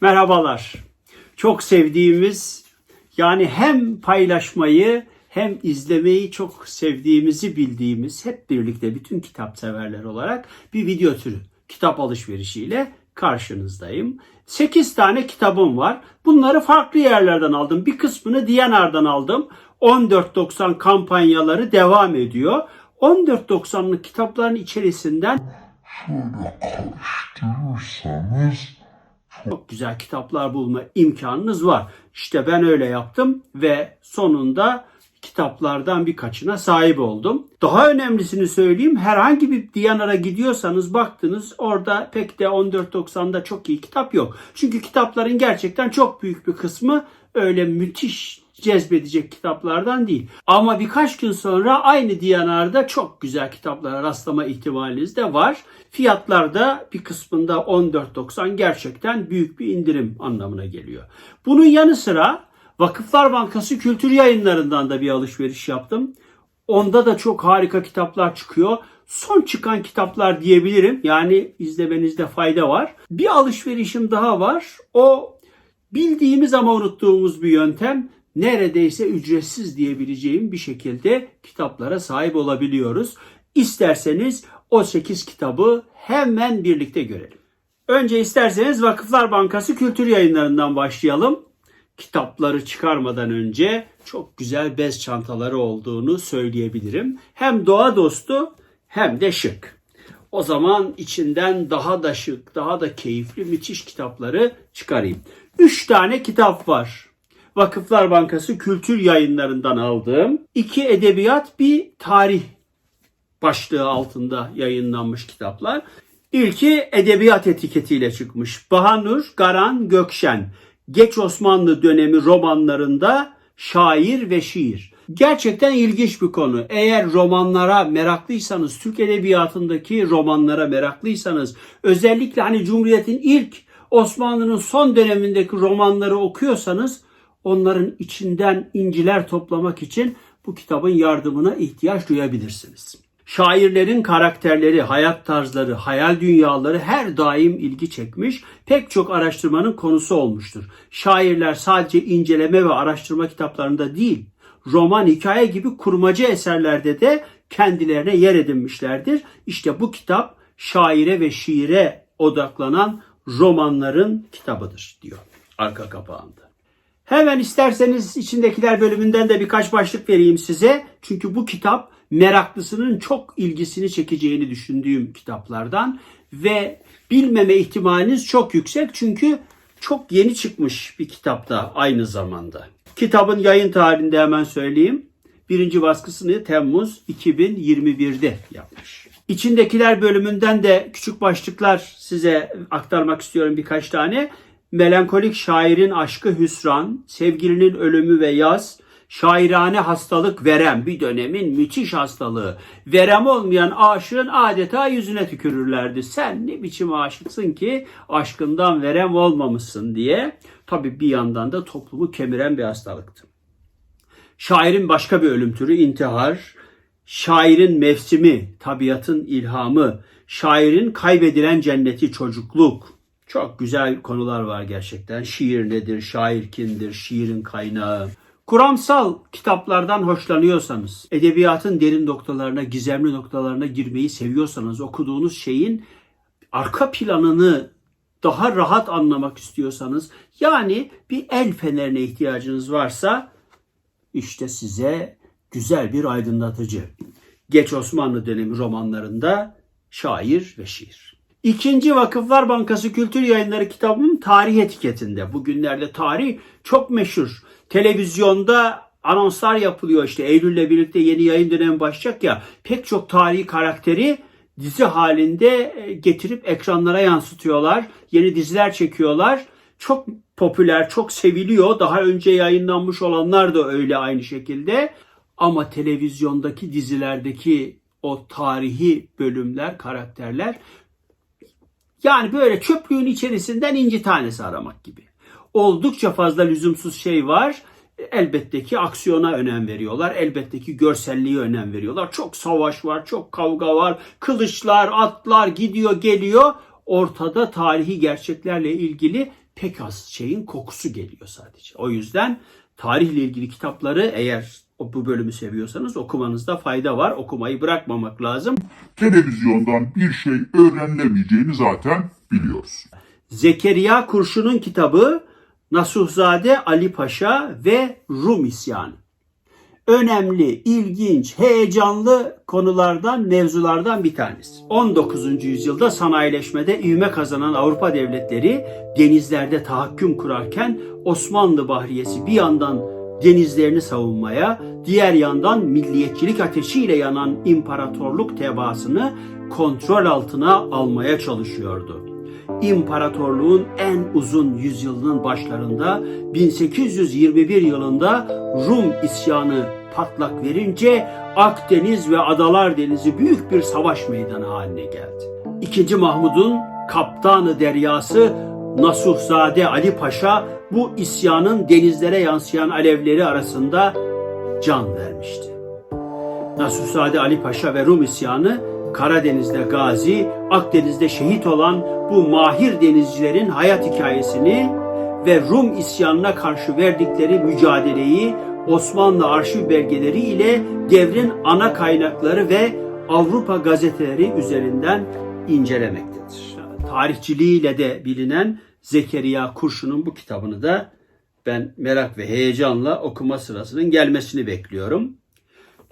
Merhabalar. Çok sevdiğimiz yani hem paylaşmayı hem izlemeyi çok sevdiğimizi bildiğimiz hep birlikte bütün kitap severler olarak bir video türü kitap alışverişiyle karşınızdayım. 8 tane kitabım var. Bunları farklı yerlerden aldım. Bir kısmını Diyanar'dan aldım. 14.90 kampanyaları devam ediyor. 14.90'lık kitapların içerisinden karıştırırsanız çok güzel kitaplar bulma imkanınız var. İşte ben öyle yaptım ve sonunda kitaplardan birkaçına sahip oldum. Daha önemlisini söyleyeyim. Herhangi bir Diyanar'a gidiyorsanız baktınız orada pek de 14.90'da çok iyi kitap yok. Çünkü kitapların gerçekten çok büyük bir kısmı öyle müthiş cezbedecek kitaplardan değil. Ama birkaç gün sonra aynı Diyanar'da çok güzel kitaplara rastlama ihtimaliniz de var. Fiyatlar da bir kısmında 14.90 gerçekten büyük bir indirim anlamına geliyor. Bunun yanı sıra Vakıflar Bankası Kültür Yayınları'ndan da bir alışveriş yaptım. Onda da çok harika kitaplar çıkıyor. Son çıkan kitaplar diyebilirim. Yani izlemenizde fayda var. Bir alışverişim daha var. O bildiğimiz ama unuttuğumuz bir yöntem neredeyse ücretsiz diyebileceğim bir şekilde kitaplara sahip olabiliyoruz. İsterseniz o 8 kitabı hemen birlikte görelim. Önce isterseniz Vakıflar Bankası Kültür Yayınları'ndan başlayalım. Kitapları çıkarmadan önce çok güzel bez çantaları olduğunu söyleyebilirim. Hem doğa dostu hem de şık. O zaman içinden daha da şık, daha da keyifli müthiş kitapları çıkarayım. Üç tane kitap var. Vakıflar Bankası Kültür Yayınları'ndan aldığım. iki edebiyat, bir tarih başlığı altında yayınlanmış kitaplar. İlki edebiyat etiketiyle çıkmış. Bahanur Garan Gökşen. Geç Osmanlı dönemi romanlarında şair ve şiir. Gerçekten ilginç bir konu. Eğer romanlara meraklıysanız, Türk edebiyatındaki romanlara meraklıysanız, özellikle hani Cumhuriyet'in ilk Osmanlı'nın son dönemindeki romanları okuyorsanız, onların içinden inciler toplamak için bu kitabın yardımına ihtiyaç duyabilirsiniz. Şairlerin karakterleri, hayat tarzları, hayal dünyaları her daim ilgi çekmiş, pek çok araştırmanın konusu olmuştur. Şairler sadece inceleme ve araştırma kitaplarında değil, roman, hikaye gibi kurmaca eserlerde de kendilerine yer edinmişlerdir. İşte bu kitap şaire ve şiire odaklanan romanların kitabıdır diyor arka kapağında. Hemen isterseniz içindekiler bölümünden de birkaç başlık vereyim size. Çünkü bu kitap meraklısının çok ilgisini çekeceğini düşündüğüm kitaplardan ve bilmeme ihtimaliniz çok yüksek çünkü çok yeni çıkmış bir kitapta aynı zamanda. Kitabın yayın tarihinde hemen söyleyeyim. Birinci baskısını Temmuz 2021'de yapmış. İçindekiler bölümünden de küçük başlıklar size aktarmak istiyorum birkaç tane. Melankolik şairin aşkı hüsran, sevgilinin ölümü ve yaz, şairane hastalık verem bir dönemin müthiş hastalığı. Verem olmayan aşığın adeta yüzüne tükürürlerdi. Sen ne biçim aşıksın ki aşkından verem olmamışsın diye. Tabi bir yandan da toplumu kemiren bir hastalıktı. Şairin başka bir ölüm türü intihar, şairin mevsimi, tabiatın ilhamı, şairin kaybedilen cenneti çocukluk. Çok güzel konular var gerçekten. Şiir nedir, şair kimdir, şiirin kaynağı. Kuramsal kitaplardan hoşlanıyorsanız, edebiyatın derin noktalarına, gizemli noktalarına girmeyi seviyorsanız, okuduğunuz şeyin arka planını daha rahat anlamak istiyorsanız, yani bir el fenerine ihtiyacınız varsa, işte size güzel bir aydınlatıcı. Geç Osmanlı dönemi romanlarında şair ve şiir. İkinci Vakıflar Bankası Kültür Yayınları kitabım tarih etiketinde. Bugünlerde tarih çok meşhur. Televizyonda anonslar yapılıyor işte Eylül'le birlikte yeni yayın dönemi başlayacak ya. Pek çok tarihi karakteri dizi halinde e, getirip ekranlara yansıtıyorlar. Yeni diziler çekiyorlar. Çok popüler, çok seviliyor. Daha önce yayınlanmış olanlar da öyle aynı şekilde. Ama televizyondaki dizilerdeki o tarihi bölümler, karakterler yani böyle çöplüğün içerisinden inci tanesi aramak gibi. Oldukça fazla lüzumsuz şey var. Elbette ki aksiyona önem veriyorlar. Elbette ki görselliğe önem veriyorlar. Çok savaş var, çok kavga var. Kılıçlar, atlar gidiyor, geliyor. Ortada tarihi gerçeklerle ilgili pek az şeyin kokusu geliyor sadece. O yüzden tarihle ilgili kitapları eğer bu bölümü seviyorsanız okumanızda fayda var. Okumayı bırakmamak lazım. Televizyondan bir şey öğrenilemeyeceğini zaten biliyoruz. Zekeriya Kurşun'un kitabı Nasuhzade Ali Paşa ve Rum İsyanı. Önemli, ilginç, heyecanlı konulardan, mevzulardan bir tanesi. 19. yüzyılda sanayileşmede ivme kazanan Avrupa devletleri denizlerde tahakküm kurarken Osmanlı Bahriyesi bir yandan denizlerini savunmaya, diğer yandan milliyetçilik ateşiyle yanan imparatorluk tebaasını kontrol altına almaya çalışıyordu. İmparatorluğun en uzun yüzyılının başlarında 1821 yılında Rum isyanı patlak verince Akdeniz ve Adalar Denizi büyük bir savaş meydanı haline geldi. İkinci Mahmud'un kaptanı deryası Nasuhzade Ali Paşa bu isyanın denizlere yansıyan alevleri arasında can vermişti. Nasuhzade Ali Paşa ve Rum isyanı Karadeniz'de gazi, Akdeniz'de şehit olan bu mahir denizcilerin hayat hikayesini ve Rum isyanına karşı verdikleri mücadeleyi Osmanlı arşiv belgeleri ile devrin ana kaynakları ve Avrupa gazeteleri üzerinden incelemektedir. Tarihçiliğiyle de bilinen Zekeriya Kurşun'un bu kitabını da ben merak ve heyecanla okuma sırasının gelmesini bekliyorum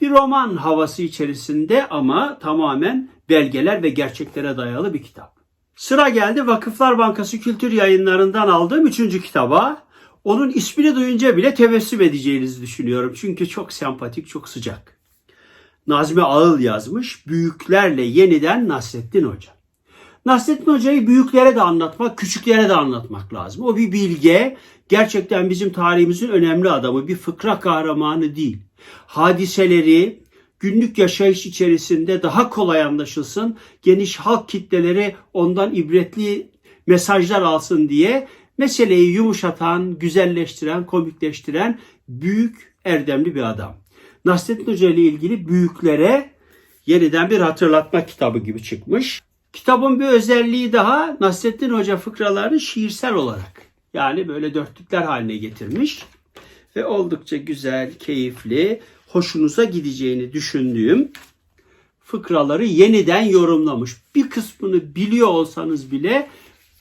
bir roman havası içerisinde ama tamamen belgeler ve gerçeklere dayalı bir kitap. Sıra geldi Vakıflar Bankası Kültür Yayınları'ndan aldığım üçüncü kitaba. Onun ismini duyunca bile tebessüm edeceğinizi düşünüyorum. Çünkü çok sempatik, çok sıcak. Nazmi Ağıl yazmış. Büyüklerle yeniden Nasrettin Hoca. Nasrettin Hoca'yı büyüklere de anlatmak, küçüklere de anlatmak lazım. O bir bilge, gerçekten bizim tarihimizin önemli adamı, bir fıkra kahramanı değil. Hadiseleri günlük yaşayış içerisinde daha kolay anlaşılsın, geniş halk kitleleri ondan ibretli mesajlar alsın diye meseleyi yumuşatan, güzelleştiren, komikleştiren büyük erdemli bir adam. Nasrettin Hoca ile ilgili büyüklere yeniden bir hatırlatma kitabı gibi çıkmış. Kitabın bir özelliği daha Nasrettin Hoca fıkralarını şiirsel olarak yani böyle dörtlükler haline getirmiş ve oldukça güzel, keyifli, hoşunuza gideceğini düşündüğüm fıkraları yeniden yorumlamış. Bir kısmını biliyor olsanız bile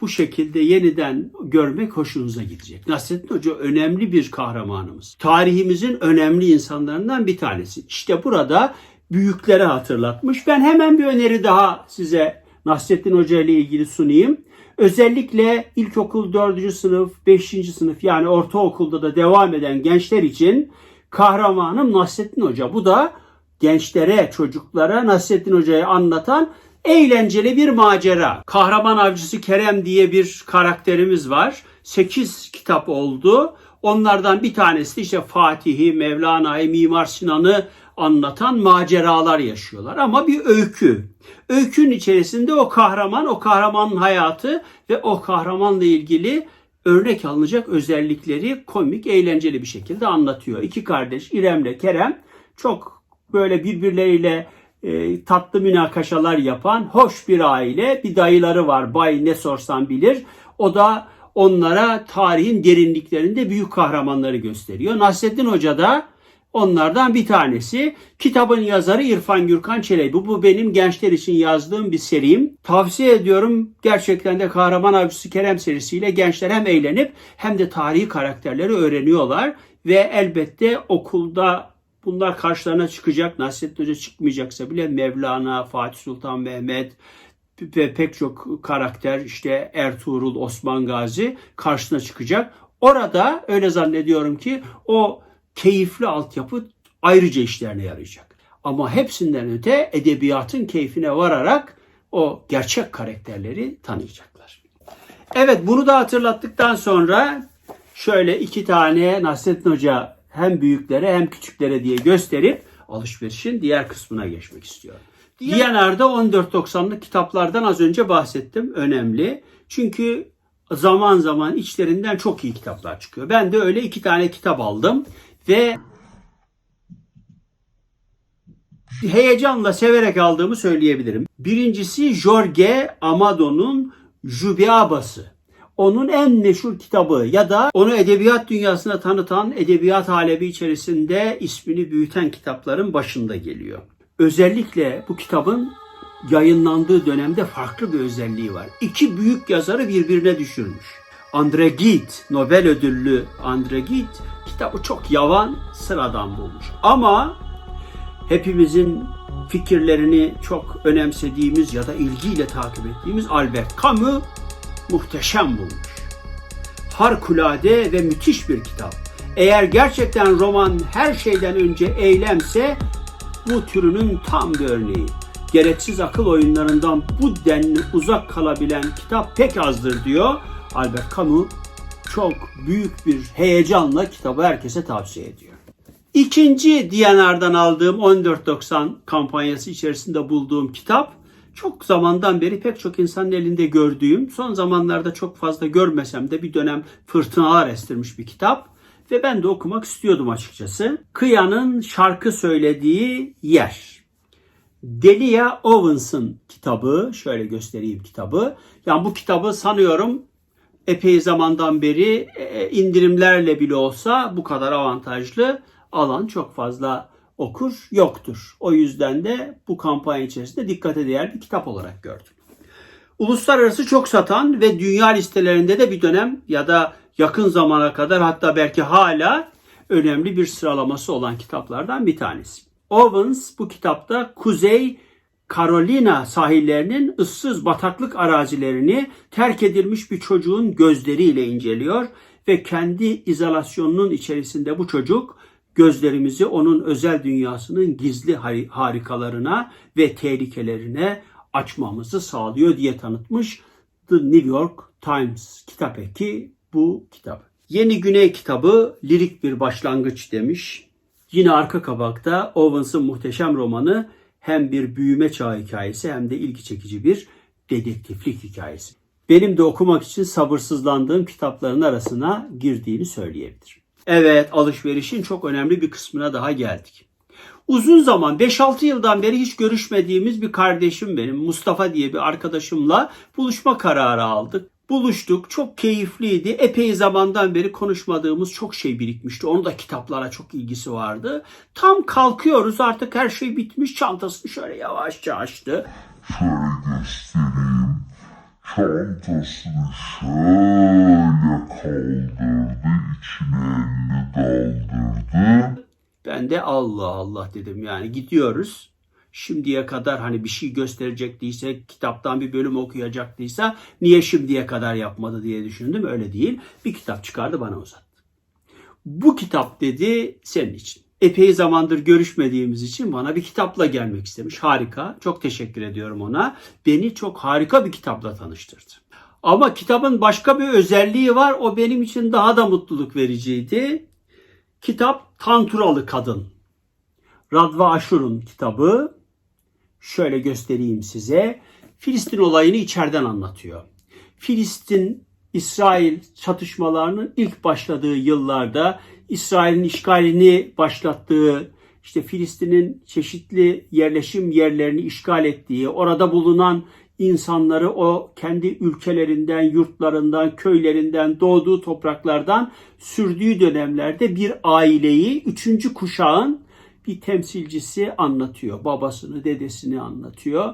bu şekilde yeniden görmek hoşunuza gidecek. Nasrettin Hoca önemli bir kahramanımız. Tarihimizin önemli insanlarından bir tanesi. İşte burada büyüklere hatırlatmış. Ben hemen bir öneri daha size Nasrettin Hoca ile ilgili sunayım. Özellikle ilkokul 4. sınıf, 5. sınıf yani ortaokulda da devam eden gençler için kahramanım Nasrettin Hoca. Bu da gençlere, çocuklara Nasrettin Hoca'yı anlatan eğlenceli bir macera. Kahraman avcısı Kerem diye bir karakterimiz var. 8 kitap oldu. Onlardan bir tanesi işte Fatih'i, Mevlana'yı, Mimar Sinan'ı anlatan maceralar yaşıyorlar. Ama bir öykü. Öykünün içerisinde o kahraman, o kahramanın hayatı ve o kahramanla ilgili örnek alınacak özellikleri komik, eğlenceli bir şekilde anlatıyor. İki kardeş İrem'le Kerem çok böyle birbirleriyle e, tatlı münakaşalar yapan hoş bir aile. Bir dayıları var. Bay ne sorsan bilir. O da onlara tarihin derinliklerinde büyük kahramanları gösteriyor. Nasrettin Hoca da onlardan bir tanesi. Kitabın yazarı İrfan Gürkan Çelebi. Bu benim gençler için yazdığım bir serim. Tavsiye ediyorum. Gerçekten de Kahraman Avcısı Kerem serisiyle gençler hem eğlenip hem de tarihi karakterleri öğreniyorlar. Ve elbette okulda bunlar karşılarına çıkacak. Nasrettin Hoca çıkmayacaksa bile Mevlana, Fatih Sultan Mehmet, ve pek çok karakter işte Ertuğrul, Osman Gazi karşısına çıkacak. Orada öyle zannediyorum ki o keyifli altyapı ayrıca işlerine yarayacak. Ama hepsinden öte edebiyatın keyfine vararak o gerçek karakterleri tanıyacaklar. Evet bunu da hatırlattıktan sonra şöyle iki tane Nasrettin Hoca hem büyüklere hem küçüklere diye gösterip alışverişin diğer kısmına geçmek istiyorum. Diyanar'da 14.90'lık kitaplardan az önce bahsettim. Önemli. Çünkü zaman zaman içlerinden çok iyi kitaplar çıkıyor. Ben de öyle iki tane kitap aldım ve heyecanla severek aldığımı söyleyebilirim. Birincisi Jorge Amado'nun Jubiabası. onun en meşhur kitabı ya da onu edebiyat dünyasına tanıtan edebiyat alevi içerisinde ismini büyüten kitapların başında geliyor. Özellikle bu kitabın yayınlandığı dönemde farklı bir özelliği var. İki büyük yazarı birbirine düşürmüş. Andre Gide, Nobel ödüllü Andre Gide kitabı çok yavan, sıradan bulmuş. Ama hepimizin fikirlerini çok önemsediğimiz ya da ilgiyle takip ettiğimiz Albert Camus muhteşem bulmuş. Harikulade ve müthiş bir kitap. Eğer gerçekten roman her şeyden önce eylemse bu türünün tam bir örneği. Gereksiz akıl oyunlarından bu denli uzak kalabilen kitap pek azdır diyor Albert Camus. Çok büyük bir heyecanla kitabı herkese tavsiye ediyor. İkinci DNR'dan aldığım 14.90 kampanyası içerisinde bulduğum kitap çok zamandan beri pek çok insanın elinde gördüğüm, son zamanlarda çok fazla görmesem de bir dönem fırtınalar estirmiş bir kitap ve ben de okumak istiyordum açıkçası. Kıya'nın şarkı söylediği yer. Delia Owens'ın kitabı, şöyle göstereyim kitabı. Yani bu kitabı sanıyorum epey zamandan beri e, indirimlerle bile olsa bu kadar avantajlı alan çok fazla okur yoktur. O yüzden de bu kampanya içerisinde dikkate değer bir kitap olarak gördüm. Uluslararası çok satan ve dünya listelerinde de bir dönem ya da yakın zamana kadar hatta belki hala önemli bir sıralaması olan kitaplardan bir tanesi. Owens bu kitapta Kuzey Carolina sahillerinin ıssız bataklık arazilerini terk edilmiş bir çocuğun gözleriyle inceliyor ve kendi izolasyonunun içerisinde bu çocuk gözlerimizi onun özel dünyasının gizli hari- harikalarına ve tehlikelerine açmamızı sağlıyor diye tanıtmış The New York Times kitap eki bu kitap. Yeni Güney kitabı lirik bir başlangıç demiş. Yine arka kabakta Owens'ın muhteşem romanı hem bir büyüme çağı hikayesi hem de ilgi çekici bir dedektiflik hikayesi. Benim de okumak için sabırsızlandığım kitapların arasına girdiğini söyleyebilirim. Evet, alışverişin çok önemli bir kısmına daha geldik. Uzun zaman 5-6 yıldan beri hiç görüşmediğimiz bir kardeşim benim Mustafa diye bir arkadaşımla buluşma kararı aldık. Buluştuk. Çok keyifliydi. Epey zamandan beri konuşmadığımız çok şey birikmişti. Onun da kitaplara çok ilgisi vardı. Tam kalkıyoruz artık her şey bitmiş. Çantasını şöyle yavaşça açtı. Şöyle göstereyim. Çantasını şöyle kaldırdı, içine elini daldırdı. Ben de Allah Allah dedim yani gidiyoruz. Şimdiye kadar hani bir şey gösterecektiyse, kitaptan bir bölüm okuyacaktıysa niye şimdiye kadar yapmadı diye düşündüm. Öyle değil. Bir kitap çıkardı bana uzattı. Bu kitap dedi senin için. Epey zamandır görüşmediğimiz için bana bir kitapla gelmek istemiş. Harika. Çok teşekkür ediyorum ona. Beni çok harika bir kitapla tanıştırdı. Ama kitabın başka bir özelliği var. O benim için daha da mutluluk vericiydi. Kitap Tanturalı Kadın. Radva Aşur'un kitabı. Şöyle göstereyim size. Filistin olayını içeriden anlatıyor. Filistin İsrail çatışmalarının ilk başladığı yıllarda İsrail'in işgalini başlattığı işte Filistin'in çeşitli yerleşim yerlerini işgal ettiği, orada bulunan insanları o kendi ülkelerinden, yurtlarından, köylerinden, doğduğu topraklardan sürdüğü dönemlerde bir aileyi, üçüncü kuşağın bir temsilcisi anlatıyor. Babasını, dedesini anlatıyor.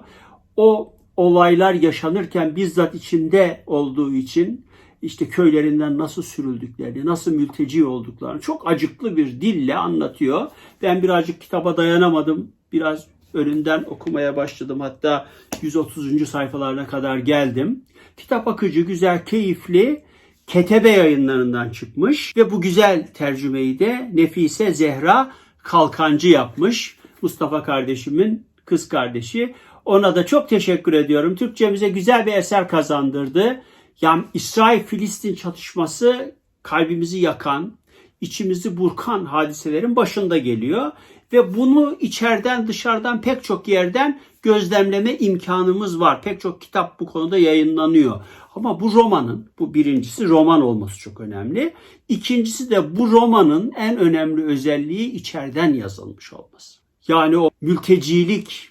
O olaylar yaşanırken bizzat içinde olduğu için işte köylerinden nasıl sürüldüklerini, nasıl mülteci olduklarını çok acıklı bir dille anlatıyor. Ben birazcık kitaba dayanamadım. Biraz önünden okumaya başladım. Hatta 130. sayfalarına kadar geldim. Kitap akıcı, güzel, keyifli. Ketebe yayınlarından çıkmış ve bu güzel tercümeyi de Nefise Zehra Kalkancı yapmış. Mustafa kardeşimin kız kardeşi. Ona da çok teşekkür ediyorum. Türkçemize güzel bir eser kazandırdı. Yani İsrail-Filistin çatışması kalbimizi yakan, içimizi burkan hadiselerin başında geliyor. Ve bunu içeriden dışarıdan pek çok yerden gözlemleme imkanımız var. Pek çok kitap bu konuda yayınlanıyor. Ama bu romanın, bu birincisi roman olması çok önemli. İkincisi de bu romanın en önemli özelliği içeriden yazılmış olması. Yani o mültecilik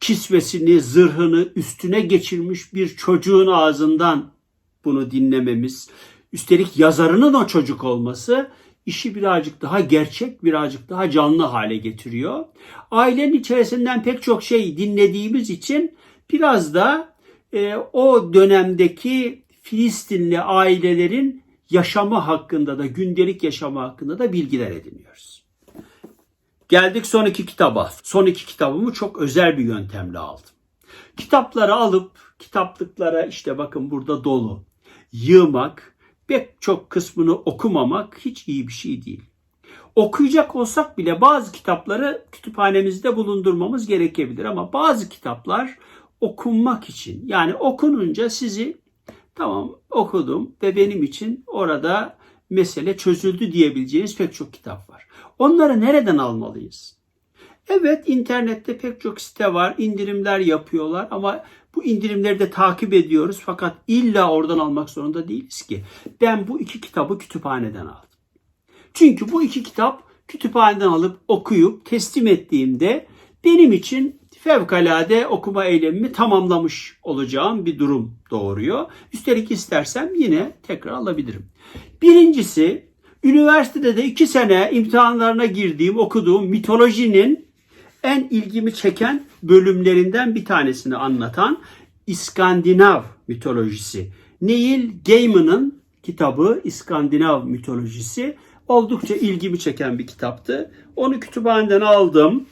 kisvesini, zırhını üstüne geçirmiş bir çocuğun ağzından bunu dinlememiz, üstelik yazarının o çocuk olması işi birazcık daha gerçek, birazcık daha canlı hale getiriyor. Ailenin içerisinden pek çok şey dinlediğimiz için biraz da e, o dönemdeki Filistinli ailelerin yaşamı hakkında da, gündelik yaşamı hakkında da bilgiler ediniyoruz. Geldik son iki kitaba. Son iki kitabımı çok özel bir yöntemle aldım. Kitapları alıp kitaplıklara işte bakın burada dolu yığmak, pek çok kısmını okumamak hiç iyi bir şey değil. Okuyacak olsak bile bazı kitapları kütüphanemizde bulundurmamız gerekebilir ama bazı kitaplar okunmak için yani okununca sizi tamam okudum ve benim için orada mesele çözüldü diyebileceğiniz pek çok kitap var. Onları nereden almalıyız? Evet internette pek çok site var, indirimler yapıyorlar ama bu indirimleri de takip ediyoruz fakat illa oradan almak zorunda değiliz ki. Ben bu iki kitabı kütüphaneden aldım. Çünkü bu iki kitap kütüphaneden alıp okuyup teslim ettiğimde benim için fevkalade okuma eylemimi tamamlamış olacağım bir durum doğuruyor. Üstelik istersem yine tekrar alabilirim. Birincisi üniversitede de iki sene imtihanlarına girdiğim, okuduğum mitolojinin en ilgimi çeken bölümlerinden bir tanesini anlatan İskandinav mitolojisi. Neil Gaiman'ın kitabı İskandinav mitolojisi oldukça ilgimi çeken bir kitaptı. Onu kütüphaneden aldım.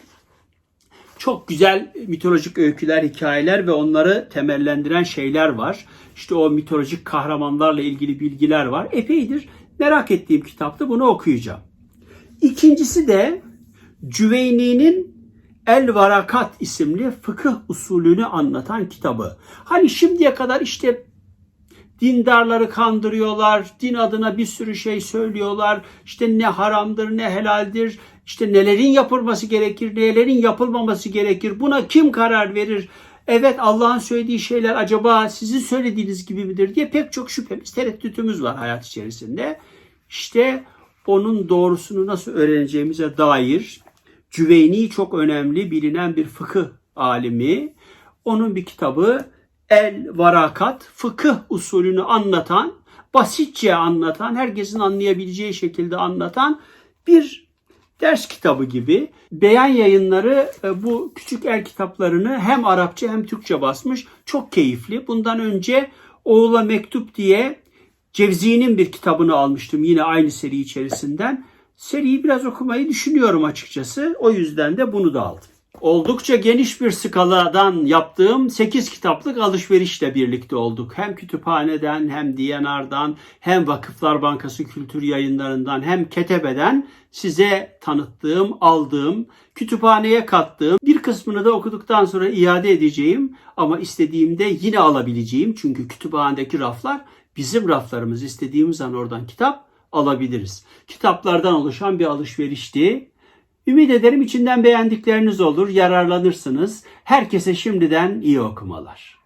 Çok güzel mitolojik öyküler, hikayeler ve onları temellendiren şeyler var. İşte o mitolojik kahramanlarla ilgili bilgiler var. Epeydir merak ettiğim kitaptı. Bunu okuyacağım. İkincisi de Cüveyni'nin El Varakat isimli fıkıh usulünü anlatan kitabı. Hani şimdiye kadar işte dindarları kandırıyorlar, din adına bir sürü şey söylüyorlar. İşte ne haramdır ne helaldir, işte nelerin yapılması gerekir, nelerin yapılmaması gerekir. Buna kim karar verir? Evet Allah'ın söylediği şeyler acaba sizin söylediğiniz gibi midir diye pek çok şüphemiz, tereddütümüz var hayat içerisinde. İşte onun doğrusunu nasıl öğreneceğimize dair Cüveyni çok önemli bilinen bir fıkıh alimi. Onun bir kitabı El Varakat fıkıh usulünü anlatan, basitçe anlatan, herkesin anlayabileceği şekilde anlatan bir ders kitabı gibi. Beyan yayınları e, bu küçük el kitaplarını hem Arapça hem Türkçe basmış. Çok keyifli. Bundan önce Oğula Mektup diye Cevzi'nin bir kitabını almıştım yine aynı seri içerisinden. Seriyi biraz okumayı düşünüyorum açıkçası. O yüzden de bunu da aldım. Oldukça geniş bir skaladan yaptığım 8 kitaplık alışverişle birlikte olduk. Hem kütüphaneden hem DNR'dan hem Vakıflar Bankası Kültür Yayınlarından hem Ketebe'den size tanıttığım, aldığım, kütüphaneye kattığım bir kısmını da okuduktan sonra iade edeceğim ama istediğimde yine alabileceğim. Çünkü kütüphanedeki raflar bizim raflarımız. istediğimiz an oradan kitap alabiliriz. Kitaplardan oluşan bir alışverişti. Ümit ederim içinden beğendikleriniz olur, yararlanırsınız. Herkese şimdiden iyi okumalar.